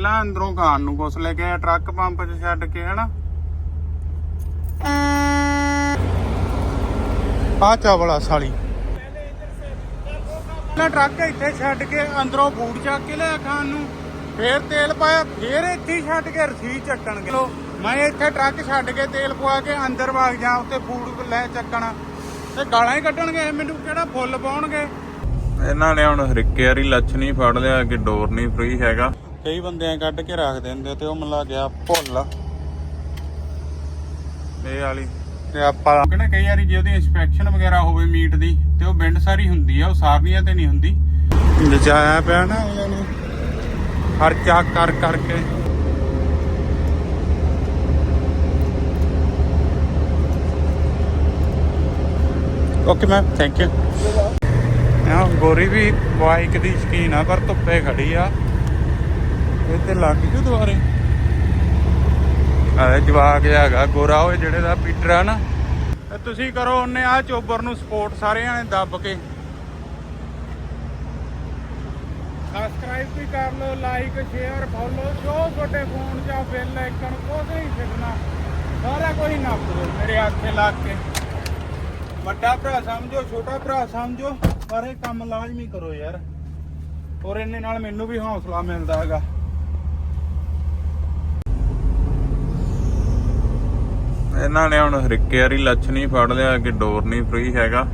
ਪਹਿਲਾਂ ਅੰਦਰੋਂ ਖਾਣ ਨੂੰ ਕੁਛ ਲੈ ਕੇ ਆਇਆ ਟਰੱਕ ਪੰਪ 'ਚ ਛੱਡ ਕੇ ਹਨਾ? ਆ ਚਾਵਲਾ ਸਾਲੀ। ਨਾ ਟਰੱਕ ਇੱਥੇ ਛੱਡ ਕੇ ਅੰਦਰੋਂ ਫੂਡ ਚੱਕ ਕੇ ਲਿਆ ਖਾਣ ਨੂੰ ਫੇਰ ਤੇਲ ਪਾਇਆ ਫੇਰ ਇੱਥੇ ਹੀ ਛੱਡ ਕੇ ਰਸੀਦ ਚੱਕਣਗੇ ਲੋ ਮੈਂ ਇੱਥੇ ਟਰੱਕ ਛੱਡ ਕੇ ਤੇਲ ਪਵਾ ਕੇ ਅੰਦਰ ਵਗ ਜਾ ਉੱਤੇ ਫੂਡ ਲੈ ਚੱਕਣਾ। ਤੇ ਗਾਲਾਂ ਹੀ ਕੱਢਣਗੇ ਮੈਨੂੰ ਕਿਹੜਾ ਫੁੱਲ ਪਾਉਣਗੇ? ਇਹਨਾਂ ਨੇ ਹੁਣ ਹਰਿੱਕੇ ਵਾਰੀ ਲੱਛਣੀ ਫੜ ਲਿਆ ਕਿ ਡੋਰ ਨਹੀਂ ਫ੍ਰੀ ਹੈਗਾ। ਕਈ ਬੰਦਿਆਂ ਕੱਢ ਕੇ ਰੱਖ ਦਿੰਦੇ ਤੇ ਉਹ ਮਲਾ ਗਿਆ ਭੁੱਲ। ਇਹ ਵਾਲੀ। ਤੇ ਆਪਾਂ ਕਹਿੰਦੇ ਕਈ ਵਾਰੀ ਜੇ ਉਹਦੀ ਇਨਸਪੈਕਸ਼ਨ ਵਗੈਰਾ ਹੋਵੇ ਮੀਟ ਦੀ ਤੇ ਉਹ ਬਿੰਡ ਸਾਰੀ ਹੁੰਦੀ ਆ ਉਹ ਸਾਰੀਆਂ ਤੇ ਨਹੀਂ ਹੁੰਦੀ। ਨਚਾਇਆ ਪਿਆ ਨਾ ਇਹਨਾਂ ਨੇ। ਹਰ ਚਾਕ ਕਰ ਕਰਕੇ। ਓਕੇ ਮੈਮ ਥੈਂਕ ਯੂ ਆ ਗੋਰੀ ਵੀ ਬਾਈਕ ਦੀ ਸ਼ਕੀਨ ਆ ਪਰ ਧੁੱਪੇ ਖੜੀ ਆ। ਇਹ ਤੇ ਲੱਗ ਜੂ ਦੁਬਾਰੇ? ਆ ਜਵਾਕ ਜਿਹਾ ਹੈਗਾ ਗੋਰਾ, ਉਹ ਜਿਹੜੇ ਦਾ ਪੀਟਰ ਆ ਨਾ। ਤੁਸੀਂ ਕਰੋ ਉਹਨੇ ਆ ਚੋਬਰ ਨੂੰ ਸਪੋਰਟ ਸਾਰਿਆਂ ਨੇ ਦੱਬ ਕੇ। ਸਬਸਕ੍ਰਾਈਬ ਵੀ ਕਰ ਲਓ ਲਾਈਕ ਸ਼ੇਅਰ ਫੋਲੋ ਜੋ ਤੁਹਾਡੇ ਫੋਨ 'ਚ ਬੈਲ ਆਈਕਨ ਕੋਈ ਨਹੀਂ ਛੱਡਣਾ ਸਾਰਾ ਕੋਈ ਨੱਪ ਦਿਓ ਮੇਰੇ ਆਖੇ ਲੱਗ ਕੇ। ਵੱਡਾ ਭਰਾ ਸਮਝੋ, ਛੋਟਾ ਭਰਾ ਸਮਝੋ, ਪਰ ਇਹ ਕੰਮ ਲਾਜ਼ਮੀ ਕਰੋ ਯਾਰ। ਔਰ ਇਹਨੇ ਨਾਲ ਮੈਨੂੰ ਵੀ ਹੌਸਲਾ ਮਿਲਦਾ ਹੈਗਾ। ਇਹਨਾਂ ਨੇ ਹੁਣ ਹਰਿੱਕੇ ਵਾਰੀ ਲੱਛਣੀ ਫੜ ਲਿਆ ਕਿ ਡੋਰ ਨਹੀਂ ਫ੍ਰੀ ਹੈਗਾ।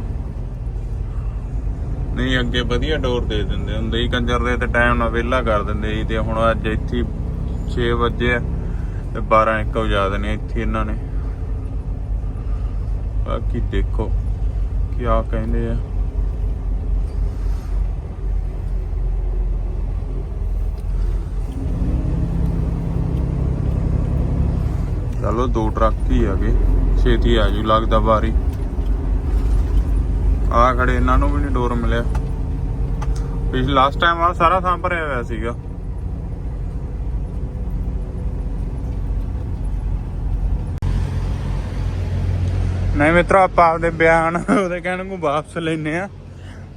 ਨਹੀਂ, ਅੱਗੇ ਵਧੀਆ ਡੋਰ ਦੇ ਦਿੰਦੇ ਹੁੰਦੇ ਹੀ ਕੰਜਰ ਦੇ, ਤੇ ਟਾਈਮ ਨਾਲ ਵਿਹਲਾ ਕਰ ਦਿੰਦੇ ਸੀ, ਤੇ ਹੁਣ ਅੱਜ ਇੱਥੇ 6 ਵਜੇ ਆ, ਤੇ 12 ਇੱਕ ਵਜਾ ਦੇਣੇ ਇੱਥੇ ਇਹਨਾਂ ਨੇ। ਬਾਕੀ ਦੇਖੋ, ਕੀ ਆ ਕਹਿੰਦੇ ਆ। ਚਲੋ ਦੋ ਟਰੱਕ ਹੀ ਆਗੇ ਛੇਤੀ ਆ ਜੂ, ਲੱਗਦਾ ਬਾਰੀ। ਆ ਖੜੇ, ਇਹਨਾਂ ਨੂੰ ਵੀ ਨਹੀਂ ਡੋਰ ਮਿਲਿਆ। ਪਿਛਲੇ ਲਾਸਟ ਟਾਈਮ ਆ ਸਾਰਾ ਥਾਂ ਭਰਿਆ ਹੋਇਆ ਸੀਗਾ। ਨਹੀਂ ਮਿੱਤਰੋ, ਆਪਾਂ ਆਪਦੇ ਬਿਆਨ ਉਹਦੇ ਕਹਿਣ ਨੂੰ ਵਾਪਸ ਲੈਨੇ ਆ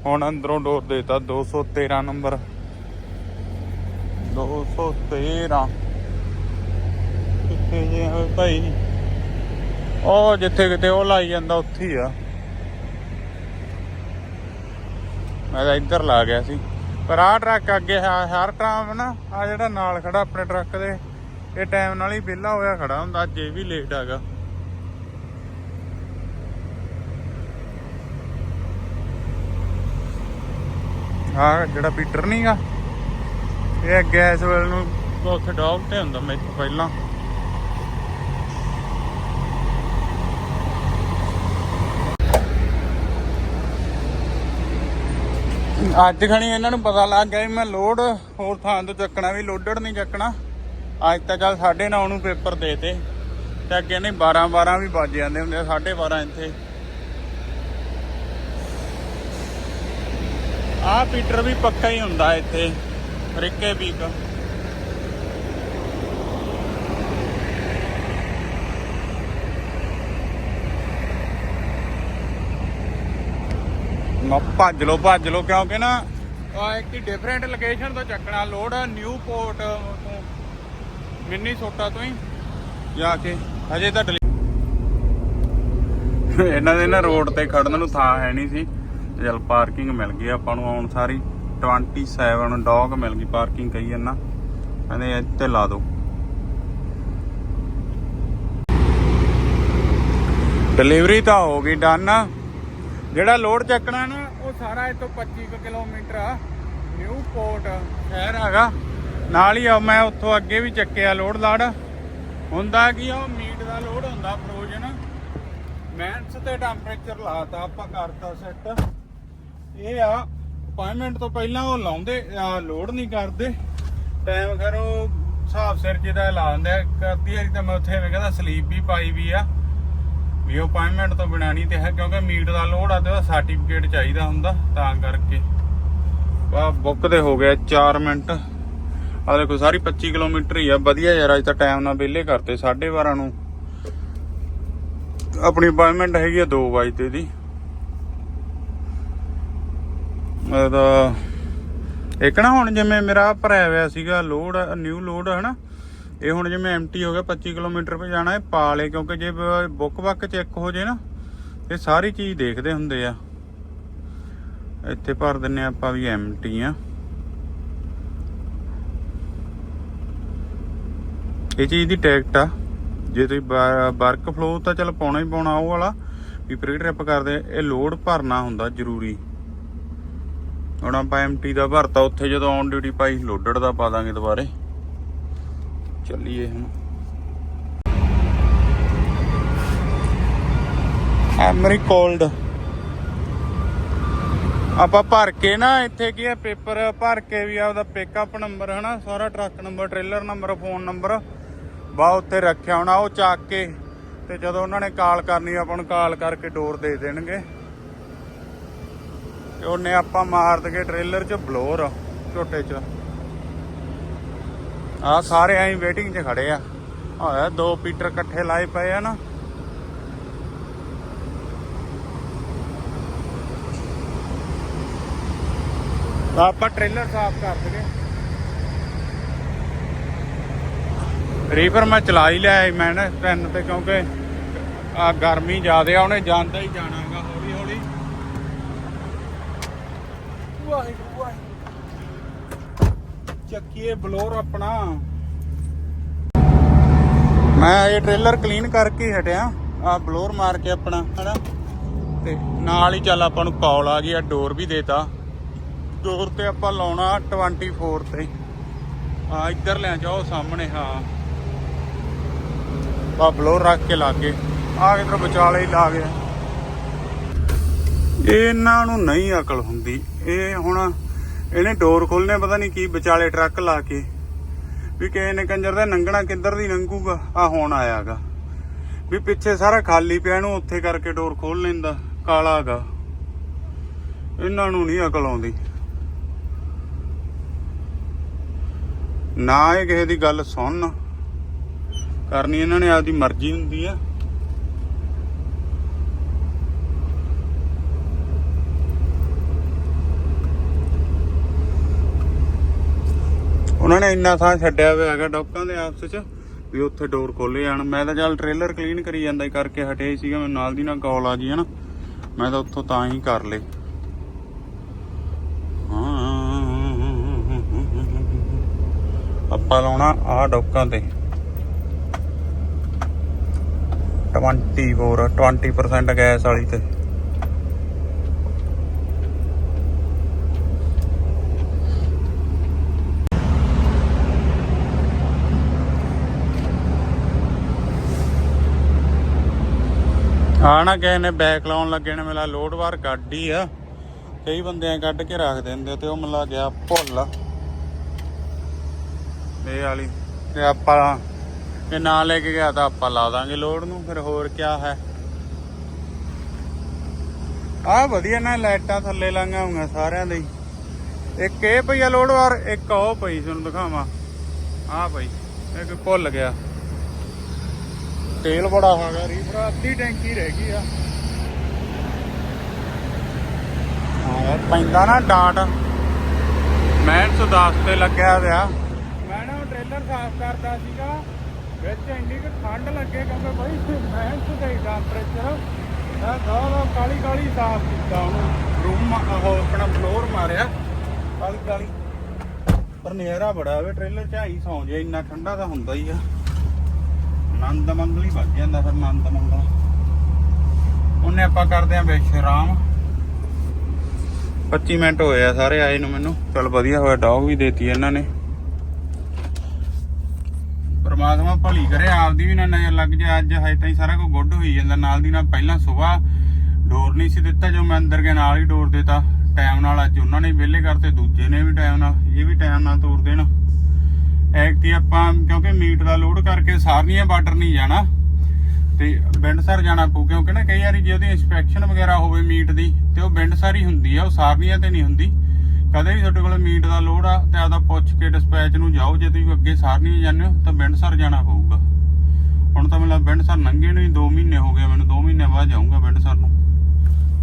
ਹੁਣ ਅੰਦਰੋਂ ਡੋਰ ਦੇਤਾ 213 ਨੰਬਰ। 213 ਕਿੱਥੇ ਜੇ ਹੋਏ ਭਾਈ ਉਹ ਜਿੱਥੇ ਕਿਤੇ ਉਹ ਲਾਈ ਜਾਂਦਾ, ਉੱਥੇ ਹੀ ਆ। ਮੈਂ ਤਾਂ ਇੱਧਰ ਲਾ ਗਿਆ ਸੀ। ਪਰ ਆਹ ਟਰੱਕ ਅੱਗੇ ਹਰ ਟਾਈਮ ਨਾ ਆ ਜਿਹੜਾ ਨਾਲ ਖੜਾ ਆਪਣੇ ਟਰੱਕ ਦੇ, ਇਹ ਟਾਈਮ ਨਾਲ ਹੀ ਵਿਹਲਾ ਹੋਇਆ ਖੜਾ ਹੁੰਦਾ, ਅੱਜ ਇਹ ਵੀ ਲੇਟ ਹੈਗਾ ਆ ਜਿਹੜਾ ਪੀਟਰ ਨਹੀਂਗਾ ਇਹ ਅੱਗੇ ਇਸ ਵੇਲੇ ਨੂੰ ਉੱਥੇ ਡੌਗ ਤੇ ਹੁੰਦਾ ਮੈਂ ਇੱਥੋਂ ਪਹਿਲਾਂ। ਅੱਜ ਖਣੀ ਇਹਨਾਂ ਨੂੰ ਪਤਾ ਲੱਗ ਗਿਆ ਵੀ ਮੈਂ ਲੋਡ ਹੋਰ ਥਾਂ ਤੋਂ ਚੱਕਣਾ ਵੀ ਲੋਡਡ ਨਹੀਂ ਚੱਕਣਾ। ਅੱਜ ਤਾਂ ਚੱਲ 9:30 ਨੂੰ ਪੇਪਰ ਦੇਤੇ ਤੇ। ਅੱਗੇ ਨਹੀਂ 12 12 ਵੀ ਵੱਜ ਜਾਂਦੇ ਹੁੰਦੇ ਆ 12:30 ਇੱਥੇ। ਆ ਪੀਟਰ ਵੀ ਪੱਕਾ ਹੀ ਹੁੰਦਾ ਇੱਥੇ ਰਿੱਕੇ ਵੀਕ ਨਾ ਭੱਜ ਲੋ ਭੱਜ ਲੋ ਕਿਉਂਕਿ ਨਾ ਆ ਇੱਕ ਡਿਫਰੈਂਟ ਲੋਕੇਸ਼ਨ ਤੋਂ ਚੱਕਣਾ ਲੋਡ ਨਿਊ ਪੋਰਟ ਤੋਂ ਮਿੰਨੀ ਸੋਟਾ ਤੋਂ ਹੀ। ਜਾ ਕੇ ਹਜੇ ਤਾਂ ਇਹਨਾਂ ਦੇ ਨਾ ਰੋਡ ਤੇ ਖੜਨ ਨੂੰ ਥਾਂ ਹੈ ਨਹੀਂ ਸੀ। ਚਲ ਪਾਰਕਿੰਗ ਮਿਲ ਗਈ ਆਪਾਂ ਨੂੰ ਆਉਣ ਸਾਰੀ। 27 ਡੌਗ ਮਿਲ ਗਈ ਪਾਰਕਿੰਗ ਕਹੀ ਜਾਂਦਾ ਕਹਿੰਦੇ ਇੱਥੇ ਲਾ ਦਿਓ ਡਿਲੀਵਰੀ ਤਾਂ ਹੋ ਗਈ ਡਨ ਜਿਹੜਾ ਲੋਡ ਚੱਕਣਾ ਨਾ, ਉਹ ਸਾਰਾ ਇੱਥੋਂ 25 ਕੁ ਕਿਲੋਮੀਟਰ ਆ। ਨਿਊ ਪੋਰਟ ਸ਼ਹਿਰ ਹੈਗਾ। ਨਾਲ ਹੀ ਆ, ਮੈਂ ਉੱਥੋਂ ਅੱਗੇ ਵੀ ਚੱਕਿਆ ਲੋਡ ਲਾੜ। ਹੁੰਦਾ ਕੀ ਆ, ਉਹ ਮੀਟ ਦਾ ਲੋਡ ਹੁੰਦਾ ਫਰੋਜ਼ਨ ਮੈਂਸ ਤੇ ਟੈਂਪਰੇਚਰ ਲਾਤਾ, ਆਪਾਂ ਕਰਤਾ ਸੈੱਟ ਇਹ ਆ ਅਪਾਇੰਟਮੈਂਟ ਤੋਂ ਪਹਿਲਾਂ ਉਹ ਲਾਉਂਦੇ ਲੋਡ ਨਹੀਂ ਕਰਦੇ। ਟਾਈਮ ਖਰ ਉਹ ਹਿਸਾਬ ਸਿਰ ਜਿਹਦਾ ਲਾ ਦਿੰਦੇ ਕਰਦੀ ਹੈ ਤਾਂ ਮੈਂ ਉੱਥੇ ਐਵੇਂ ਕਹਿੰਦਾ ਸਲੀਪ ਵੀ ਪਾਈ ਵੀ ਆ। ਵੀ ਅਪਾਇੰਟਮੈਂਟ ਤੋਂ ਬਿਨਾਂ ਨਹੀਂ ਤੇ ਹੈ, ਕਿਉਂਕਿ ਮੀਟ ਦਾ ਲੋਡ ਆ ਤੇ ਉਹਦਾ ਸਰਟੀਫਿਕੇਟ ਚਾਹੀਦਾ ਹੁੰਦਾ, ਤਾਂ ਕਰਕੇ। ਵਾ ਬੁੱਕ ਦੇ ਹੋ ਗਿਆ 4 ਮਿੰਟ। ਆ ਦੇਖੋ, ਸਾਰੀ 25 ਕਿਲੋਮੀਟਰ ਹੀ ਆ। ਵਧੀਆ ਯਾਰ, ਅੱਜ ਤਾਂ ਟਾਈਮ ਨਾਲ ਵਿਹਲੇ ਕਰਤੇ 12:30 ਨੂੰ। ਆਪਣੀ ਅਪਾਇੰਟਮੈਂਟ ਹੈਗੀ ਆ 2 ਵਜੇ ਦੀ। ਮੈਂ ਇੱਕ ਨਾ ਹੁਣ ਜਿਵੇਂ ਮੇਰਾ ਭਰਿਆ ਹੋਇਆ ਸੀਗਾ ਲੋਡ ਨਿਊ ਲੋਡ ਹਨਾ? ਇਹ ਹੁਣ ਜਿਵੇਂ ਐਮਟੀ ਹੋ ਗਿਆ 25 ਕਿਲੋਮੀਟਰ ਪੇ ਜਾਣਾ, ਇਹ ਪਾ ਲੇ ਕਿਉਂਕਿ ਜੇ ਬੁੱਕ ਬੱਕ ਚੈੱਕ ਹੋ ਜੇ ਨਾ, ਇਹ ਸਾਰੀ ਚੀਜ਼ ਦੇਖਦੇ ਹੁੰਦੇ ਆ। ਇੱਥੇ ਭਰ ਦਿੰਨੇ ਆਪਾਂ ਵੀ ਐਮਟੀ ਆ। ਇਹ ਚੀਜ਼ ਦੀ ਟੈਕਟ ਆ। ਜੇ ਤੁਸੀਂ ਵਰਕ ਫਲੋ ਤਾਂ ਚਲ ਪਾਉਣਾ ਹੀ ਪਾਉਣਾ, ਉਹ ਵਾਲਾ, ਵੀ ਪ੍ਰੀ ਟ੍ਰਿਪ ਕਰਦੇ ਇਹ ਲੋਡ ਭਰਨਾ ਹੁੰਦਾ ਜ਼ਰੂਰੀ। ਹੁਣ ਆਪਾਂ ਐਮਟੀ ਦਾ ਭਰਤਾ, ਉੱਥੇ ਜਦੋਂ ਔਨ ਡਿਊਟੀ ਪਾਈ ਲੋਡਡ ਦਾ ਪਾ ਦਾਂਗੇ ਦੁਬਾਰੇ। ਚੱਲੀਏ ਹੁਣ। ਐਮਰੀ ਕੋਲਡ ਆਪਾਂ ਭਰ ਕੇ ਨਾ ਇੱਥੇ ਕੀ ਹੈ ਪੇਪਰ ਭਰ ਕੇ ਵੀ ਆਪਦਾ ਪਿਕਅਪ ਨੰਬਰ ਹਨਾ, ਸਾਰਾ truck number trailer number phone number ਬਾ ਉੱਥੇ ਰੱਖਿਆ ਹੋਣਾ, ਉਹ ਚੱਕ ਕੇ ਤੇ ਜਦੋਂ ਉਹਨਾਂ ਨੇ ਕਾਲ ਕਰਨੀ, ਆਪਾਂ ਨੂੰ ਕਾਲ ਕਰਕੇ ਡੋਰ ਦੇ ਦੇਣਗੇ। ਤੇ ਉਹਨੇ ਆਪਾਂ ਮਾਰ ਦਗੇ ਟ੍ਰੇਲਰ 'ਚ ਬਲੋਰ ਝੋਟੇ 'ਚ। ਆ ਸਾਰੇ ਐਂ ਵੇਟਿੰਗ 'ਚ ਖੜੇ ਆ। ਹੋਇਆ ਦੋ ਪੀਟਰ ਇਕੱਠੇ ਲਾਏ ਪਏ ਆ ਨਾ। ਆਪਾਂ ਟ੍ਰੇਲਰ ਸਾਫ਼ ਕਰ ਦਗੇ ਰੀਫਰ ਮੈਂ ਚਲਾ ਹੀ ਲਿਆ ਮੈਂ ਨਾ ਟ੍ਰੈਨ ਤੇ ਕਿਉਂਕਿ ਆ ਗਰਮੀ ਜ਼ਿਆਦੇ ਆ, ਉਹਨੇ ਜਾਂਦਾ ਹੀ ਜਾਣਾਗਾ ਹੌਲੀ ਹੌਲੀ ਵਾਹਿਗੁਰੂ। ਚੱਕੀਏ ਬਲੋਰ ਆਪਣਾ। ਮੈਂ ਇਹ ਟ੍ਰੇਲਰ ਕਲੀਨ ਕਰਕੇ ਹਟਿਆ। ਆ ਬਲੋਰ ਮਾਰ ਕੇ ਆਪਣਾ, ਹਨਾ? ਤੇ ਨਾਲ ਹੀ ਚੱਲ ਆਪਾਂ ਨੂੰ ਕਾਲ ਆ ਗਈ ਆ ਡੋਰ ਵੀ ਦੇਤਾ। ਡੋਰ ਤੇ ਆਪਾਂ ਲਾਉਣਾ 24 ਤੇ। ਆ ਇੱਧਰ ਲੈ ਜਾਓ ਸਾਹਮਣੇ, ਹਾਂ। ਆ ਬਲੋਰ ਰੱਖ ਕੇ ਲਾਗੇ ਆ ਕਿਧਰ ਵਿਚਾਲੇ ਹੀ ਲਾ ਗਿਆ। ਇਹਨਾਂ ਨੂੰ ਨਹੀਂ ਅਕਲ ਹੁੰਦੀ। ਇਹ ਹੁਣ ਇਹਨੇ ਡੋਰ ਖੋਲਨੇ ਪਤਾ ਨਹੀਂ ਕੀ ਵਿਚਾਲੇ ਟਰੱਕ ਲਾ ਕੇ। ਵੀ ਕਿਸੇ ਨੇ ਕੰਜਰ ਦਾ ਨੰਗਣਾ ਕਿੱਧਰ ਦੀ ਲੰਘੂਗਾ ਆ ਹੁਣ ਆਇਆਗਾ। ਵੀ ਪਿੱਛੇ ਸਾਰਾ ਖਾਲੀ ਪਿਆ ਨੂੰ ਉੱਥੇ ਕਰਕੇ ਡੋਰ ਖੋਲ ਲੈਂਦਾ, ਕਾਲਾਗਾ। ਇਹਨਾਂ ਨੂੰ ਨਹੀਂ ਅਕਲ ਆਉਂਦੀ। ਨਾ ਇਹ ਕਿਸੇ ਦੀ ਗੱਲ ਸੁਣਨ। ਕਰਨੀ ਇਹਨਾਂ ਨੇ ਆਪਦੀ ਮਰਜ਼ੀ ਹੁੰਦੀ ਆ। ਉਹਨਾਂ ਨੇ ਇੰਨਾ ਥਾਂ ਛੱਡਿਆ ਹੋਇਆ ਹੈਗਾ ਡੌਕਾਂ ਦੇ ਆਪਸ ਚ ਵੀ ਉੱਥੇ ਡੋਰ ਖੋਲੇ ਜਾਣ। ਮੈਂ ਤਾਂ ਚੱਲ ਟ੍ਰੇਲਰ ਕਲੀਨ ਕਰੀ ਜਾਂਦਾ ਸੀ ਕਰਕੇ ਹਟਿਆ ਸੀਗਾ, ਮੈਨੂੰ ਨਾਲ ਦੀ ਨਾਲ ਕਾਲ ਆ ਗਈ ਹਨਾ। ਮੈਂ ਤਾਂ ਉੱਥੋਂ ਤਾਂ ਹੀ ਕਰ ਲੇ ਆਪਾਂ ਲਾਉਣਾ ਆ ਡੌਕਾਂ ਤੇ। 24 20% ਗੈਸ ਵਾਲੀ ਤੇ। ਆ ਨਾ ਕਿਸੇ ਨੇ ਬੈਕ ਲਾਉਣ ਲੱਗੇ ਨੇ ਮੇਲਾ ਲੋਡ ਵਾਰ ਕੱਢ ਹੀ ਆ। ਕਈ ਬੰਦੇ ਐ ਕੱਢ ਕੇ ਰੱਖ ਦਿੰਦੇ, ਤੇ ਉਹ ਮਿਲਾ ਗਿਆ ਭੁੱਲ। ਇਹ ਵਾਲੀ, ਤੇ ਆਪਾਂ ਇਹ ਨਾ ਲੈ ਕੇ ਗਿਆ ਤਾਂ ਆਪਾਂ ਲਾ ਦਾਂਗੇ ਲੋਡ ਨੂੰ, ਫਿਰ ਹੋਰ ਕਿਆ ਹੈ। ਆ ਵਧੀਆ ਨਾ, ਲਾਈਟਾਂ ਥੱਲੇ ਲਾਂਗਾ ਹੋਈਆਂ ਸਾਰਿਆਂ ਦੇ। ਇੱਕ ਇਹ ਪਈ ਆ ਲੋਡ ਵਾਰ, ਇੱਕ ਉਹ ਪਈ ਤੁਹਾਨੂੰ ਦਿਖਾਵਾਂ। ਆ ਪਈ, ਇੱਕ ਭੁੱਲ ਗਿਆ। ਤੇਲ ਬੜਾ ਹੋ ਗਿਆ ਰੀਫਰ ਅੱਧੀ ਟੈਂਕੀ ਰਹਿ ਗਈ ਆ। ਹਾਂ ਪੈਂਦਾ ਨਾ ਡਾਟ। ਮੈਂ 110 ਤੇ ਲੱਗਿਆ ਹੋਇਆ। ਮੈਂ ਨਾ ਟ੍ਰੇਲਰ ਸਾਫ਼ ਕਰਦਾ ਸੀਗਾ ਵਿੱਚ ਇੰਨੀ ਕੁ ਠੰਡ ਲੱਗੇ ਕਿਉਂਕਿ ਬਈ ਮੈਂ ਤੇ ਟੈਂਪਰੇਚਰ ਮੈਂ ਸਾਰਾ ਕਾਲੀ ਕਾਲੀ ਸਾਫ਼ ਕੀਤਾ ਉਹਨੂੰ। ਰੂਮ ਉਹ ਆਪਣਾ ਫਲੋਰ ਮਾਰਿਆ। ਕਾਲੀ ਕਾਲੀ ਪਰ ਨੇਰਾ ਬੜਾ ਵੇ ਟ੍ਰੇਲਰ ਚ ਆਈ ਸੌਂ ਜੇ ਇੰਨਾ ਠੰਡਾ ਤਾਂ ਹੁੰਦਾ ਹੀ ਆ। ਆਨੰਦ ਮੰਗਲ ਹੀ ਵੱਜ ਜਾਂਦਾ ਫਿਰ ਆਨੰਦ ਮੰਗਲ ਉਹਨੇ ਆਪਾਂ ਕਰਦੇ ਆਂ ਵਿਸ਼ਰਾਮ। 25 ਮਿੰਟ ਹੋਏ ਆ ਸਾਰੇ ਆਏ ਨੂੰ ਮੈਨੂੰ। ਚਲ ਵਧੀਆ ਹੋਇਆ, ਡੌਗ ਵੀ ਦੇਤੀ ਇਹਨਾਂ ਨੇ। ਪਰਮਾਤਮਾ ਭਲੀ ਕਰੇ, ਆਪਦੀ ਵੀ ਨਾ ਨਜ਼ਰ ਲੱਗ ਜਾ ਅੱਜ ਹਜੇ ਤਾਈਂ ਸਾਰਾ ਕੁਝ ਗੁੱਡ ਹੋਈ ਜਾਂਦਾ। ਨਾਲ ਦੀ ਨਾਲ ਪਹਿਲਾਂ ਸਵੇਰ ਡੋਰ ਨਹੀਂ ਸੀ ਦਿੱਤਾ ਜੋ ਮੈਂ ਅੰਦਰ ਗਿਆ ਨਾਲ ਹੀ ਡੋਰ ਦਿੱਤਾ। ਟਾਈਮ ਨਾਲ ਅੱਜ ਉਹਨਾਂ ਨੇ ਵਿਹਲੇ ਕਰਤੇ, ਦੂਜੇ ਨੇ ਵੀ ਟਾਈਮ ਨਾਲ, ਇਹ ਵੀ ਟਾਈਮ ਨਾਲ ਤੋਰ ਦੇਣਾ। ਐਕਟੀ ਆਪਾਂ ਕਿਉਂਕਿ ਮੀਟ ਦਾ ਲੋਡ ਕਰਕੇ ਸਾਰਨੀਆਂ ਬਾਰਡਰ ਨਹੀਂ ਜਾਣਾ, ਤੇ ਬਿੰਡਸਰ ਜਾਣਾ ਪਊ, ਕਿਉਂਕਿ ਨਾ ਕਈ ਵਾਰੀ ਜੇ ਉਹਦੀ ਇਨਸਪੈਕਸ਼ਨ ਵਗੈਰਾ ਹੋਵੇ ਮੀਟ ਦੀ, ਤੇ ਉਹ ਬਿੰਡਸਰ ਹੀ ਹੁੰਦੀ ਆ, ਉਹ ਸਾਰਨੀਆਂ ਤੇ ਨਹੀਂ ਹੁੰਦੀ। ਕਦੇ ਵੀ ਤੁਹਾਡੇ ਕੋਲ ਮੀਟ ਦਾ ਲੋਡ ਆ, ਤੇ ਆਦਾ ਪੁੱਛ ਕੇ ਡਿਸਪੈਚ ਨੂੰ ਜਾਓ, ਜੇ ਤੁਸੀਂ ਅੱਗੇ ਸਾਰਨੀਆਂ ਜਾਂਦੇ ਹੋ, ਤਾਂ ਬਿੰਡਸਰ ਜਾਣਾ ਪਊਗਾ। ਹੁਣ ਤਾਂ ਮੈਨੂੰ ਬਿੰਡਸਰ ਲੰਘੇ ਨੂੰ 2 ਮਹੀਨੇ ਹੋ ਗਏ, ਮੈਨੂੰ 2 ਮਹੀਨੇ ਬਾਅਦ ਜਾਊਂਗਾ ਬਿੰਡਸਰ ਨੂੰ।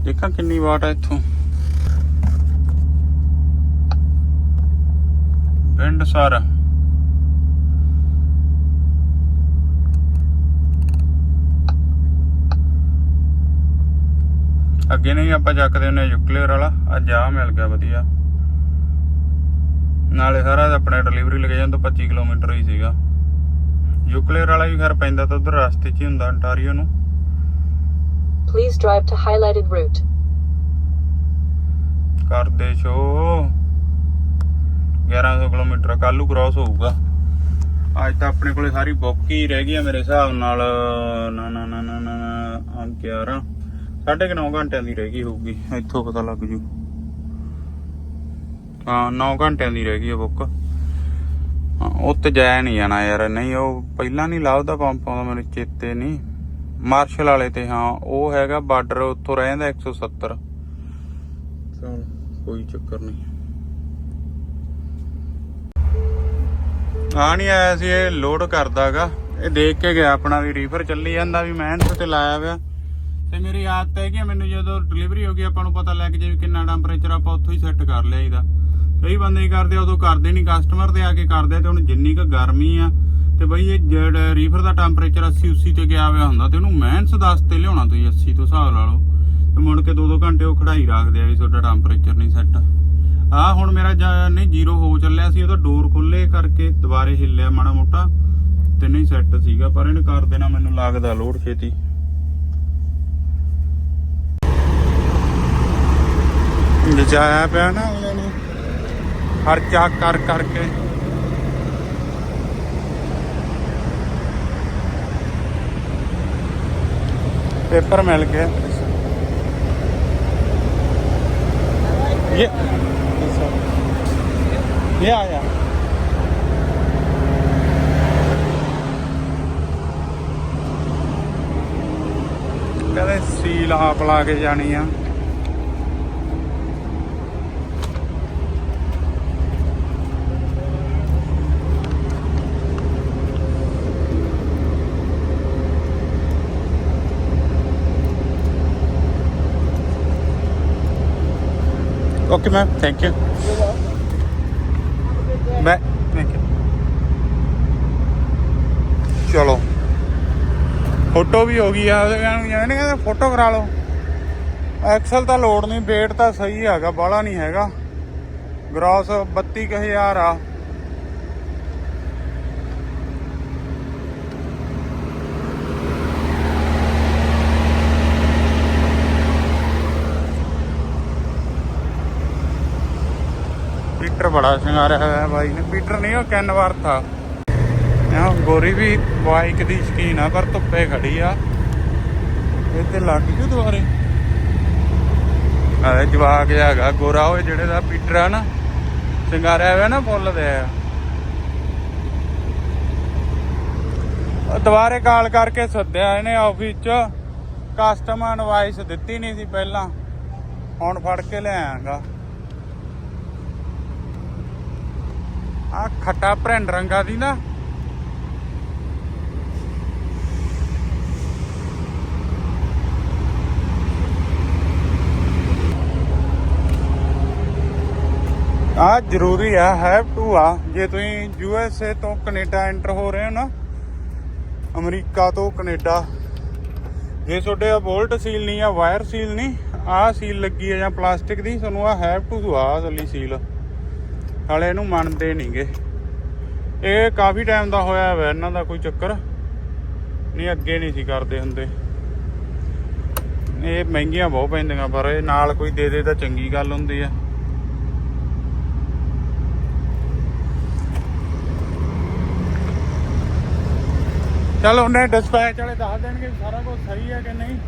ਦੇਖਾਂ ਕਿੰਨੀ ਵਾਟ ਆ ਇੱਥੋਂ। ਪਿੰਡ ਅੱਗੇ ਨਹੀਂ ਆਪਾਂ ਚੱਕਦੇ ਹੁੰਦੇ ਯੂਕਲੀਅਰ ਵਾਲਾ। ਅੱਜ ਆ ਮਿਲ ਗਿਆ ਵਧੀਆ। ਨਾਲੇ ਸਾਰਾ ਆਪਣੇ ਡਿਲੀਵਰੀ ਲੋਕੇਸ਼ਨ ਤੋਂ 25 ਕਿਲੋਮੀਟਰ ਹੀ ਸੀਗਾ। ਯੂਕਲੀਅਰ ਵਾਲਾ ਵੀ ਖੈਰ ਪੈਂਦਾ ਤਾਂ ਉਧਰ ਰਸਤੇ 'ਚ ਹੀ ਹੁੰਦਾ ਅੰਟਾਰੀਓ ਨੂੰ। Please drive to highlighted route. ਕਰਦੇ ਸ਼ੋ। 1100 ਕਿਲੋਮੀਟਰ ਕੱਲੂ ਕ੍ਰਾਸ ਹੋਊਗਾ। ਅੱਜ ਤਾਂ ਆਪਣੇ ਕੋਲੇ ਸਾਰੀ ਬੁੱਕ ਹੀ ਰਹਿ ਗਈ ਆ ਮੇਰੇ ਹਿਸਾਬ ਨਾਲ। ਨਾ ਨਾ ਨਾ ਨਾ ਨਾ ਨਾ, ਆ 11 ਸਾਢੇ ਕੁ ਨੌ ਘੰਟਿਆਂ ਦੀ ਰਹਿ ਗਈ ਹੋਊਗੀ, ਇੱਥੋਂ ਪਤਾ ਲੱਗ ਜੂ। ਹਾਂ 9 ਘੰਟਿਆਂ ਦੀ ਰਹਿ ਗਈ ਆ ਬੁੱਕ। ਉੱਤੇ ਜਾਇਆ ਨਹੀਂ ਜਾਣਾ ਯਾਰ, ਨਹੀਂ ਉਹ ਪਹਿਲਾਂ ਨਹੀਂ ਲਾਉਦਾ ਪੰਪ ਆਉਂਦਾ ਮੈਨੂੰ ਚੇਤੇ ਨਹੀਂ। ਮਾਰਸ਼ਲ ਵਾਲੇ ਤੇ ਹਾਂ, ਉਹ ਹੈਗਾ ਬਾਰਡਰ ਉੱਥੋਂ ਰਹਿ 170 ਚਲ, ਕੋਈ ਚੱਕਰ ਨਹੀਂ। ਆ ਨਹੀਂ ਆਇਆ ਸੀ, ਇਹ ਲੋਡ ਕਰਦਾਗਾ। ਇਹ ਦੇਖ ਕੇ ਗਿਆ, ਆਪਣਾ ਵੀ ਰੀਫਰ ਚੱਲੀ ਜਾਂਦਾ ਵੀ ਮਿਹਨਤ ਤੇ ਲਾਇਆ ਹੋਇਆ ਤੇ ਮੇਰੀ ਆਦਤ ਹੈ ਕਿ ਮੈਨੂੰ ਜਦੋਂ ਡਿਲੀਵਰੀ ਹੋ ਗਈ, ਆਪਾਂ ਨੂੰ ਪਤਾ ਲੱਗ ਜੇ ਵੀ ਕਿੰਨਾ ਟੈਂਪਰੇਚਰ ਆਪਾਂ ਉੱਥੋਂ ਹੀ ਸੈੱਟ ਕਰ ਲਿਆ ਇਹਦਾ। ਕਈ ਬੰਦੇ ਹੀ ਕਰਦੇ ਉਦੋਂ ਕਰਦੇ ਨਹੀਂ ਕਸਟਮਰ ਤੇ ਆ ਕੇ ਕਰਦੇ ਤੇ ਹੁਣ ਜਿੰਨੀ ਕੁ ਗਰਮੀ ਆ, ਤੇ ਬਈ ਇਹ ਜਿਹੜਾ ਰੀਫਰ ਦਾ ਟੈਂਪਰੇਚਰ 80 80 ਤੇ ਗਿਆ ਹੋਇਆ ਹੁੰਦਾ, ਤੇ ਉਹਨੂੰ ਮਿਹਨਤ ਦੱਸ ਤੇ ਲਿਆਉਣਾ ਤੁਸੀਂ 80 ਤੋਂ ਹਿਸਾਬ ਲਾ ਲਓ। ਤੇ ਮੁੜ ਕੇ 2-2 ਘੰਟੇ ਉਹ ਖੜਾਈ ਰੱਖਦੇ ਆ ਵੀ ਤੁਹਾਡਾ ਟੈਂਪਰੇਚਰ ਨਹੀਂ ਸੈੱਟ ਆ ਹੁਣ ਮੇਰਾ ਨਹੀਂ ਜ਼ੀਰੋ ਹੋ ਚੱਲਿਆ ਸੀ, ਉਹਦਾ ਡੋਰ ਖੁੱਲੇ ਕਰਕੇ ਦੁਬਾਰੇ ਹਿੱਲਿਆ ਮਾੜਾ ਮੋਟਾ, ਤੇ ਨਹੀਂ ਸੈੱਟ ਸੀਗਾ, ਪਰ ਇਹਨੇ ਕਰ ਦੇਣਾ, ਮੈਨੂੰ ਲੱਗਦਾ ਲੋਡ ਛੇਤੀ। ਨਜਾਇਆ ਪਿਆ ਨਾ ਅਗਲੇ ਨੇ। ਖਰਚਾ ਕਰ ਕਰਕੇ। ਪੇਪਰ ਮਿਲ ਗਿਆ ਇਹ ਇਹ ਆਇਆ ਕਹਿੰਦੇ ਸੀਲ ਆਪ ਲਾ ਕੇ ਜਾਣੀ ਆ। ਯੂ ਮੈਮ ਥੈਂਕ ਯੂ ਮੈਂ ਥੈਂਕ ਯੂ ਚਲੋ। ਫੋਟੋ ਵੀ ਹੋ ਗਈ ਆ ਇਹਨੂੰ ਜਾਣੇ ਫੋਟੋ ਕਰਾ ਲਓ। ਐਕਸਲ ਤਾਂ ਲੋਡ ਨਹੀਂ ਵੇਟ ਤਾਂ ਸਹੀ ਹੈਗਾ ਬਾਲਾ ਨਹੀਂ ਹੈਗਾ। ਗ੍ਰਾਸ 32000 ਆ। ਪੀਟਰ ਬੜਾ ਸ਼ਿੰਗਾਰਿਆ ਹੋਇਆ ਹੈ ਬਾਈ ਨੇ। ਪੀਟਰ ਨਹੀਂ, ਉਹ ਕੈਨਵਾਰ ਥਾ। ਆ ਗੋਰੀ ਵੀ ਬਾਈਕ ਦੀ ਸ਼ਕੀਨ ਆ, ਪਰ ਧੁੱਪੇ ਖੜੀ ਆ। ਲੱਗ ਜੂ ਦੁਆਰੇ ਆ ਜਵਾਕ ਜਿਹਾ ਹੈਗਾ ਗੋਰਾ, ਉਹ ਜਿਹੜੇ ਦਾ ਪੀਟਰ ਆ ਨਾ ਸ਼ਿੰਗਾਰਿਆ ਹੋਇਆ ਨਾ, ਫੁੱਲ ਦੇ ਆ। ਦੁਬਾਰੇ ਕਾਲ ਕਰਕੇ ਸੱਦਿਆ ਇਹਨੇ ਆਫਿਸ ਚ। ਕਸਟਮਰ ਇਨਵਾਈਸ ਦਿੱਤੀ ਨਹੀਂ ਸੀ ਪਹਿਲਾਂ। ਹੁਣ ਫੜ ਕੇ ਲੈ ਆਂਗਾ ਆ ਖੱਟਾ ਭਰਿੰਡ ਰੰਗਾ ਦੀ ਨਾ। ਆ ਜ਼ਰੂਰੀ ਆ ਹੈਵ ਟੂ ਆ। ਜੇ ਤੁਸੀਂ ਯੂ ਐਸ ਏ ਤੋਂ ਕੈਨੇਡਾ ਐਂਟਰ ਹੋ ਰਹੇ ਹੋ ਨਾ, ਅਮਰੀਕਾ ਤੋਂ ਕੈਨੇਡਾ, ਜੇ ਤੁਹਾਡੇ ਆ ਬੋਲਟ ਸੀਲ ਨਹੀਂ ਆ ਵਾਇਰ ਸੀਲ ਨਹੀਂ ਆ ਸੀਲ ਲੱਗੀ ਆ ਜਾਂ ਪਲਾਸਟਿਕ ਦੀ, ਤੁਹਾਨੂੰ ਆ ਹੈਵ ਟੂ ਆ ਅਸਲੀ ਸੀਲ ਹਾਲੇ ਇਹਨੂੰ ਮੰਨਦੇ ਨਹੀਂਗੇ ਇਹ ਕਾਫੀ ਟਾਈਮ ਦਾ ਹੋਇਆ ਹੋਇਆ ਇਹਨਾਂ ਦਾ ਕੋਈ ਚੱਕਰ। ਨਹੀਂ, ਅੱਗੇ ਨਹੀਂ ਸੀ ਕਰਦੇ ਹੁੰਦੇ। ਇਹ ਮਹਿੰਗੀਆਂ ਬਹੁਤ ਪੈਂਦੀਆਂ, ਪਰ ਇਹ ਨਾਲ ਕੋਈ ਦੇ ਦੇ ਤਾਂ ਚੰਗੀ ਗੱਲ ਹੁੰਦੀ ਆ। ਚਲ, ਉਹਨੇ ਡਿਸਪੈਚ ਵਾਲੇ ਦੱਸ ਦੇਣਗੇ ਸਾਰਾ ਕੁਝ ਸਹੀ ਹੈ ਕਿ ਨਹੀਂ।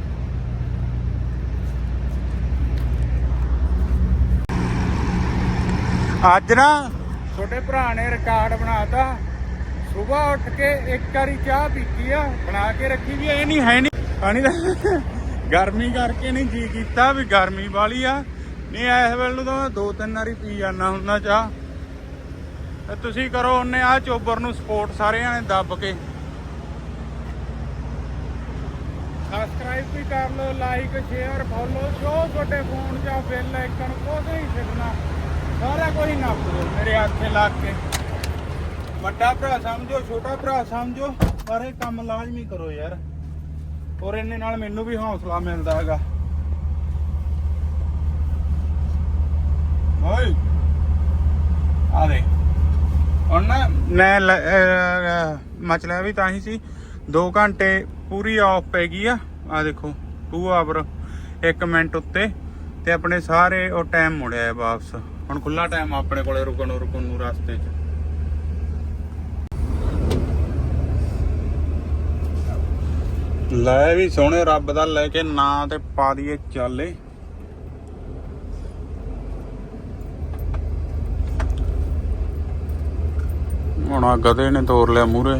ਅੱਜ ਨਾ ਤੁਹਾਡੇ ਭਰਾ ਨੇ ਰਿਕਾਰਡ ਬਣਾਤਾ। ਸਵੇਰ ਉੱਠ ਕੇ ਇੱਕ ਵਾਰੀ ਚਾਹ ਪੀਤੀ ਆ, ਬਣਾ ਕੇ ਰੱਖੀ ਵੀ ਇਹ ਨਹੀਂ, ਹੈ ਨਹੀਂ। ਪਾਣੀ ਦਾ ਗਰਮੀ ਕਰਕੇ ਨਹੀਂ ਜੀ ਕੀਤਾ ਵੀ ਗਰਮੀ ਵਾਲੀ ਆ। ਨਹੀਂ, ਇਸ ਵੇਲੇ ਤਾਂ ਦੋ ਤਿੰਨ ਵਾਰੀ ਪੀ ਜਾਂਦਾ ਹੁੰਦਾ ਚਾਹ। ਤੇ ਤੁਸੀਂ ਕਰੋ ਉਹਨੇ ਆ ਚੋਬਰ ਨੂੰ ਸਪੋਰਟ ਸਾਰਿਆਂ ਨੇ ਦੱਬ ਕੇ। ਸਬਸਕ੍ਰਾਈਬ ਵੀ ਕਰ ਲਓ ਲਾਈਕ ਸ਼ੇਅਰ ਫੋਲੋ ਜੋ ਤੁਹਾਡੇ ਫੋਨ 'ਚ ਬੈਲ ਆਈਕਨ ਕੋਈ ਨਹੀਂ ਛੱਡਣਾ ਸਾਰਾ ਕੁਝ ਨੱਪ ਦਿਓ ਮੇਰੇ ਆਖੇ ਲਾ ਕੇ। ਵੱਡਾ ਭਰਾ ਸਮਝੋ ਛੋਟਾ ਭਰਾ ਸਮਝੋ ਪਰ ਇਹ ਕੰਮ ਲਾਜ਼ਮੀ ਕਰੋ ਯਾਰ। ਔਰ ਇਹਨੇ ਨਾਲ ਮੈਨੂੰ ਵੀ ਹੌਸਲਾ ਮਿਲਦਾ ਹੈਗਾ। ਓਏ ਆ ਦੇ ਹੁਣ ਨਾ ਮੈਂ ਲ- ਅਹ, ਵੀ ਤਾਂ ਹੀ ਸੀ। 2 ਘੰਟੇ ਪੂਰੀ ਆਫ ਪੈ ਗਈ ਆ। ਆ ਦੇਖੋ 2 ਆਵਰ 1 ਮਿੰਟ ਉੱਤੇ ਤੇ ਆਪਣੇ ਸਾਰੇ ਉਹ ਟਾਈਮ ਮੁੜਿਆ ਵਾਪਸ। ਹੁਣ ਖੁੱਲਾ ਟਾਈਮ ਆਪਣੇ ਕੋਲੇ ਰੁਕਣ ਰੁਕਣ ਨੂੰ ਰਸਤੇ 'ਚ। ਲੈ ਵੀ ਸੋਹਣੇ ਰੱਬ ਦਾ, ਲੈ ਕੇ ਨਾਂ ਤੇ ਪਾ ਦਈਏ ਚਾਲੇ। ਹੁਣ ਆ ਗਧੇ ਨੇ ਤੋੜ ਲਿਆ ਮੂਰੇ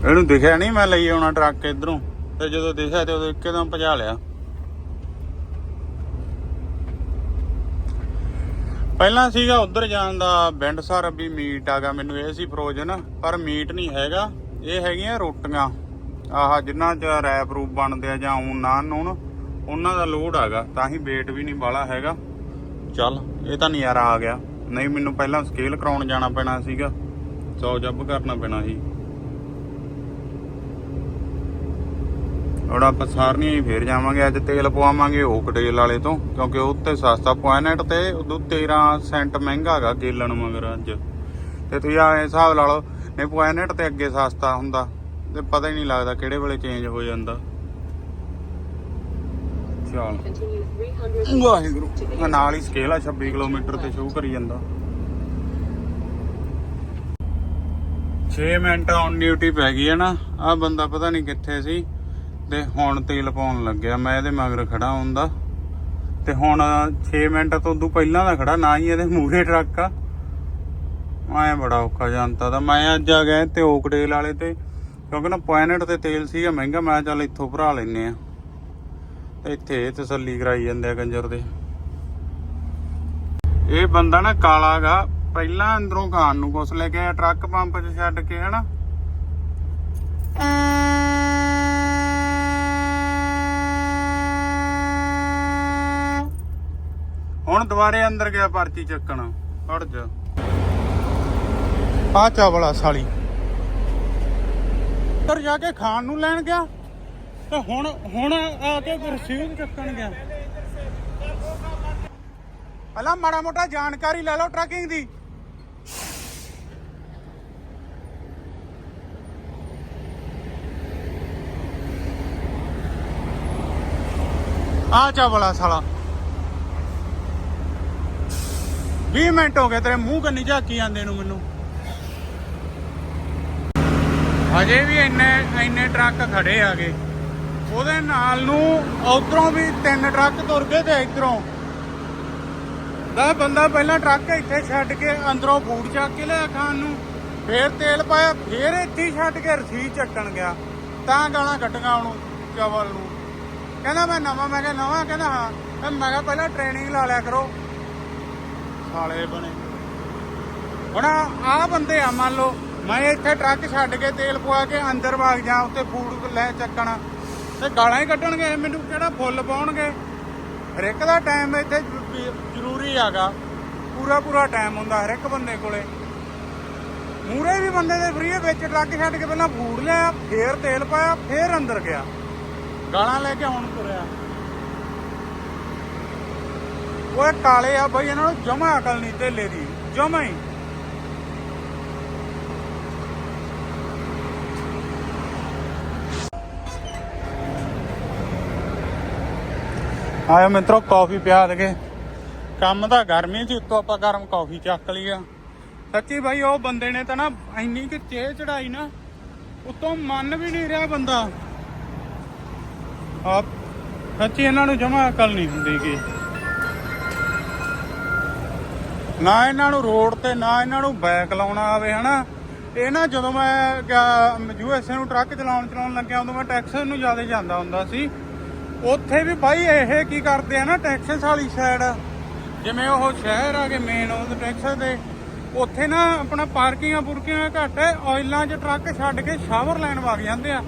ਇਹਨੂੰ ਦਿਖਿਆ ਨਹੀਂ ਮੈਂ ਲਈ ਆਉਣਾ ਟਰੱਕ ਇਧਰੋਂ, ਤੇ ਜਦੋਂ ਦਿਖਿਆ ਤੇ ਉਦੋਂ ਇੱਕਦਮ ਭਜਾ ਲਿਆ। ਪਹਿਲਾਂ ਸੀਗਾ ਉਧਰ ਜਾਣ ਦਾ, ਬਿੰਡ ਬਿੰਡਸਰ ਵੀ ਮੀਟ ਆਗਾ ਮੈਨੂੰ ਇਹ ਸੀ ਫਰੋਜ਼ਨ ਪਰ ਮੀਟ ਨਹੀਂ ਹੈਗਾ, ਇਹ ਹੈਗੀਆਂ ਰੋਟੀਆਂ। ਆਹ ਜਿੰਨਾ ਚ ਰੈਪ ਰੂਪ ਬਣਦੇ ਆ ਜਾਂ ਉਨ ਨਾਨ ਨੂਨ ਉਹਨਾਂ ਦਾ ਲੋਡ ਆਗਾ ਤਾਂ ਹੀ weight ਵੀ ਨਹੀਂ ਬਾਲਾ ਹੈਗਾ। ਚੱਲ, ਇਹ ਤਾਂ ਨਜ਼ਾਰਾ ਆ ਗਿਆ। ਨਹੀਂ, ਮੈਨੂੰ ਪਹਿਲਾਂ ਸਕੇਲ ਕਰਾਉਣ ਜਾਣਾ ਪੈਣਾ ਸੀਗਾ, ਸੌ ਜੱਬ ਕਰਨਾ ਪੈਣਾ ਸੀ। ਹੁਣ ਆਪਾਂ ਸਾਰਨੀਆਂ ਹੀ ਫੇਰ ਜਾਵਾਂਗੇ, ਅੱਜ ਤੇਲ ਪਵਾਵਾਂਗੇ ਓਕਟੇਲ ਵਾਲੇ ਤੋਂ, ਕਿਉਂਕਿ ਉਹ ਸਸਤਾ ਪੁਆਇੰਟ ਤੇ, ਉਦੋਂ 13 ਸੈਂਟ ਮਹਿੰਗਾ ਹੈਗਾ ਗੇਲਣ ਮਗਰ ਅੱਜ। ਤੇ ਤੁਸੀਂ ਆ ਹਿਸਾਬ ਲਾ ਲਓ, ਨਹੀਂ ਪੁਆਇੰਟ ਤੇ ਅੱਗੇ ਸਸਤਾ ਹੁੰਦਾ, ਤੇ ਪਤਾ ਹੀ ਨਹੀਂ ਲੱਗਦਾ ਕਿਹੜੇ ਵੇਲੇ ਚੇਂਜ ਹੋ ਜਾਂਦਾ। ਚਲ। ਵਾਹਿਗੁਰੂ ਨਾਲ ਹੀ ਸਕੇਲ ਆ 26 ਕਿਲੋਮੀਟਰ ਤੇ ਸ਼ੁਰੂ ਕਰੀ ਜਾਂਦਾ। 6 ਮਿੰਟ ਔਨ ਡਿਊਟੀ ਪੈ ਗਈ ਹੈ ਨਾ ਆ ਬੰਦਾ ਪਤਾ ਨਹੀਂ ਕਿੱਥੇ ਸੀ। ਤੇ ਹੁਣ ਤੇਲ ਪਾਉਣ ਲੱਗਿਆ, ਮੈਂ ਇਹਦੇ ਮਗਰ ਖੜਾ ਹੁੰਦਾ। ਤੇ ਹੁਣ 6 ਮਿੰਟ ਤੋਂ ਉਦੋਂ ਪਹਿਲਾਂ ਦਾ ਖੜਾ, ਨਾ ਹੀ ਇਹਦੇ ਮੂਰੇ ਟਰੱਕ ਆ। ਐ ਬੜਾ ਔਖਾ ਜਾਂਦਾ ਤਾਂ ਮੈਂ ਅੱਜ ਆ ਗਿਆ ਤੇ ਓਕਡੇਲ ਵਾਲੇ ਤੇ, ਕਿਉਂਕਿ ਨਾ ਪੁਆਇੰਟ ਤੇ ਤੇਲ ਸੀਗਾ ਮਹਿੰਗਾ, ਮੈਂ ਚੱਲ ਇੱਥੋਂ ਭਰਾ ਲੈਨੇ ਆ। ਤੇ ਇੱਥੇ ਤਸੱਲੀ ਕਰਾਈ ਜਾਂਦੇ ਆ ਗੰਜਰ ਦੇ। ਇਹ ਬੰਦਾ ਨਾ ਕਾਲਾਗਾ ਪਹਿਲਾਂ ਅੰਦਰੋਂ ਖਾਣ ਨੂੰ ਕੁਛ ਲੈ ਕੇ ਆਇਆ, ਟਰੱਕ ਪੰਪ 'ਚ ਛੱਡ ਕੇ, ਹਨਾ? ਹੁਣ ਦੁਬਾਰੇ ਅੰਦਰ ਗਿਆ ਪਰਚੀ ਚੱਕਣ। ਹਟ ਜਾ। ਆ ਚਾਵਲਾ ਸਾਲੀ। ਉੱਧਰ ਜਾ ਕੇ ਖਾਣ ਨੂੰ ਲੈਣ ਗਿਆ? ਤੇ ਹੁਣ ਹੁਣ ਆ ਕੇ ਰਸੀਦ ਚੱਕਣ ਗਿਆ। ਪਹਿਲਾਂ ਮਾੜਾ ਮੋਟਾ ਜਾਣਕਾਰੀ ਲੈ ਲਓ ਟਰੱਕਿੰਗ ਦੀ। ਆ ਚਾਵਲਾ ਸਾਲਾ। 20 ਮਿੰਟ ਹੋ ਗਏ, ਤੇਰੇ ਮੂੰਹ ਕੰਨੀ ਝਾਕੀ ਜਾਂਦੇ ਨੂੰ ਮੈਨੂੰ। ਹਜੇ ਵੀ ਇੰਨੇ ਇੰਨੇ ਟਰੱਕ ਖੜੇ ਆਗੇ। ਉਹਦੇ ਨਾਲ ਨੂੰ ਉਧਰੋਂ ਵੀ ਤਿੰਨ ਟਰੱਕ ਤੁਰ ਗਏ ਤੇ ਇਧਰੋਂ। ਦਾ ਬੰਦਾ ਪਹਿਲਾਂ ਟਰੱਕ ਇੱਥੇ ਛੱਡ ਕੇ ਅੰਦਰੋਂ ਫੂਡ ਚੱਕ ਕੇ ਲਿਆ ਖਾਣ ਨੂੰ, ਫੇਰ ਤੇਲ ਪਾਇਆ, ਫੇਰ ਇੱਥੇ ਛੱਡ ਕੇ ਰਸੀਦ ਚੱਟਣ ਗਿਆ। ਤਾਂ ਗਾਲਾਂ ਕੱਢੀਆਂ ਉਹਨੂੰ, ਚਵਲ ਨੂੰ। ਕਹਿੰਦਾ ਮੈਂ ਨਵਾਂ, ਮੈਂ ਕਿਹਾ ਨਵਾਂ, ਕਹਿੰਦਾ ਹਾਂ। ਮੈਂ ਕਿਹਾ ਪਹਿਲਾਂ ਟ੍ਰੇਨਿੰਗ ਲਾ ਲਿਆ ਕਰੋ। ਸਾਲੇ ਬਣੇ। ਹੁਣ ਆਹ ਬੰਦੇ ਆ, ਮੰਨ ਲਓ, ਮੈਂ ਇੱਥੇ ਟਰੱਕ ਛੱਡ ਕੇ ਤੇਲ ਪਵਾ ਕੇ ਅੰਦਰ ਵਗ ਜਾ ਉੱਤੇ ਫੂਡ ਲੈ ਚੱਕਣਾ। ਤੇ ਗਾਲਾਂ ਹੀ ਕੱਢਣਗੇ, ਮੈਨੂੰ ਕਿਹੜਾ ਫੁੱਲ ਪਾਉਣਗੇ? ਹਰ ਇੱਕ ਦਾ ਟਾਈਮ ਇੱਥੇ ਜ਼ਰੂਰੀ ਹੈਗਾ। ਪੂਰਾ ਪੂਰਾ ਟਾਈਮ ਹੁੰਦਾ ਹਰ ਇੱਕ ਬੰਦੇ ਕੋਲੇ। ਮੂਰੇ ਵੀ ਬੰਦੇ ਦੇ ਫਰੀ ਵਿੱਚ ਟਰੱਕ ਛੱਡ ਕੇ ਪਹਿਲਾਂ ਫੂਡ ਲਿਆ, ਫੇਰ ਤੇਲ ਪਾਇਆ, ਫੇਰ ਅੰਦਰ ਗਿਆ। ਗਾਲਾਂ ਲੈ ਕੇ ਆਉਣ ਤੁਰਿਆ। ਓਏ ਕਾਲੇ ਆ ਬਈ, ਇਹਨਾਂ ਨੂੰ ਜਮਾ ਅਕਲ ਨਹੀਂ ਢੇਲੇ ਦੀ, ਜਮਾ ਹੀ। ਆਇਆ ਮਿੱਤਰੋ, ਕਾਫੀ ਪਿਆ ਦਗੇ ਕੰਮ ਤਾਂ ਗਰਮੀ ਸੀ ਉੱਤੋਂ ਆਪਾਂ ਗਰਮ ਕਾਫੀ ਚੱਕ ਲਈ ਆ। ਸੱਚੀ ਭਾਈ ਉਹ ਬੰਦੇ ਨੇ ਤਾਂ ਨਾ ਇੰਨੀ ਕਿ ਚੇ ਚੜਾਈ ਨਾ, ਉਤੋਂ ਮੰਨ ਵੀ ਨਹੀਂ ਰਿਹਾ ਬੰਦਾ। ਆਪ ਸੱਚੀ ਇਹਨਾਂ ਨੂੰ ਜਮਾ ਅਕਲ ਨਹੀਂ ਹੁੰਦੀ ਕਿ ਨਾ ਇਹਨਾਂ ਨੂੰ ਰੋਡ ਤੇ, ਨਾ ਇਹਨਾਂ ਨੂੰ ਬੈਕ ਲਾਉਣਾ ਆਵੇ, ਹਨਾ? ਇਹ ਨਾ ਜਦੋਂ ਮੈਂ ਯੂਐਸਏ ਨੂੰ ਟਰੱਕ ਚਲਾਉਣ ਚਲਾਉਣ ਲੱਗਿਆ, ਉਦੋਂ ਮੈਂ ਟੈਕਸਸ ਨੂੰ ਜ਼ਿਆਦਾ ਜਾਂਦਾ ਹੁੰਦਾ ਸੀ। ਉੱਥੇ ਵੀ ਬਾਈ ਇਹ ਕੀ ਕਰਦੇ ਆ ਨਾ ਟੈਕਸਸ ਵਾਲੀ ਸਾਈਡ ਜਿਵੇਂ ਉਹ ਸ਼ਹਿਰ ਆ ਕੇ ਮੇਨ ਉਹ ਟੈਕਸਸ ਦੇ, ਉੱਥੇ ਨਾ ਆਪਣਾ ਪਾਰਕਿੰਗਾਂ ਪੁਰਕਿੰਗਾਂ ਘੱਟ ਹੈ ਆਇਲਾਂ 'ਚ ਟਰੱਕ ਛੱਡ ਕੇ ਸ਼ਾਵਰ ਲੈਣ ਵਗ ਜਾਂਦੇ ਆ।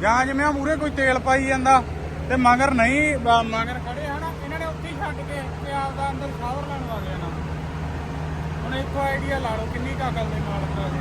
ਜਾਂ ਜਿਵੇਂ ਆ ਮੂਰੇ ਕੋਈ ਤੇਲ ਪਾਈ ਜਾਂਦਾ, ਤੇ ਮਗਰ ਨਹੀਂ ਮਗਰ ਖੜੇ ਆ ਇਹਨਾਂ ਨੇ ਉੱਥੇ ਛੱਡ ਕੇ ਤੇ ਆ ਅੰਦਰ ਸ਼ਾਵਰ ਲੈਣ ਹੁਣ ਇੱਥੋਂ ਆਈਡੀਆ ਲਾ ਲਓ ਕਿੰਨੀ ਕੁ ਅਕਲ ਦੇ ਨਾਲ ਕਰਾ ਦੇ